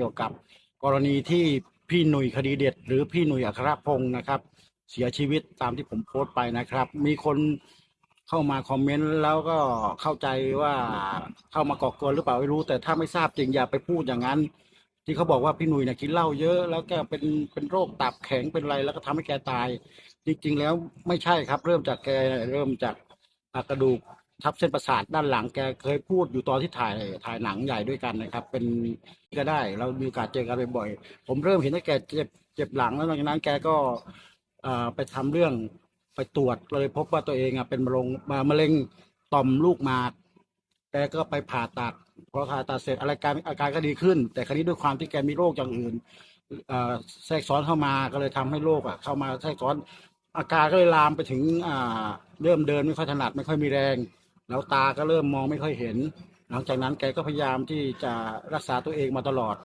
เกี่ยวกับกรณีที่พี่หนุ่ยคดีเด็ด หรือพี่หนุ่ยอัครพงศ์นะครับ เสียชีวิตตามที่ผมโพสต์ไปนะครับ มีคนเข้ามาคอมเมนต์แล้วก็เข้าใจว่าเข้ามาก่อกวนหรือเปล่าไม่รู้ แต่ถ้าไม่ทราบจริงอย่าไปพูดอย่างนั้น ที่เขาบอกว่าพี่หนุ่ยเนี่ยกินเหล้าเยอะ แล้วแกเป็นเป็นโรคตับแข็งเป็นอะไรแล้วก็ทำให้แกตาย จริงๆแล้วไม่ใช่ครับ เริ่มจากแกเริ่มจากกระดูก ทับเส้นประสาทด้านหลังแกเคยพูดอยู่ตอนที่ถ่ายถ่ายหนังใหญ่ด้วยกันนะครับ เป็นก็ได้ เรามีโอกาสเจอกันบ่อยๆผมเริ่มเห็นว่าแกเจ็บเจ็บหลังแล้วหลังจากนั้นแกก็ไปทำเรื่องไปตรวจเลยพบว่าตัวเองอะเป็นมะเร็งมะเร็งต่อมลูกหมากแกก็ไปผ่าตัดพอผ่าตัดเสร็จอะไรการอาการก็ดีขึ้น แต่คราวนี้ด้วยความที่แกมีโรคอย่างอื่นแทรกซ้อนเข้ามาก็เลยทำให้โรคอะ เข้ามาแทรกซ้อนอาการก็เลยลามไปถึงเริ่มเดินไม่ค่อยถนัดไม่ค่อยมีแรง แล้วตาก็เริ่มมองไม่ค่อยเห็น หลังจากนั้นแกก็พยายามที่จะรักษาตัวเองมาตลอด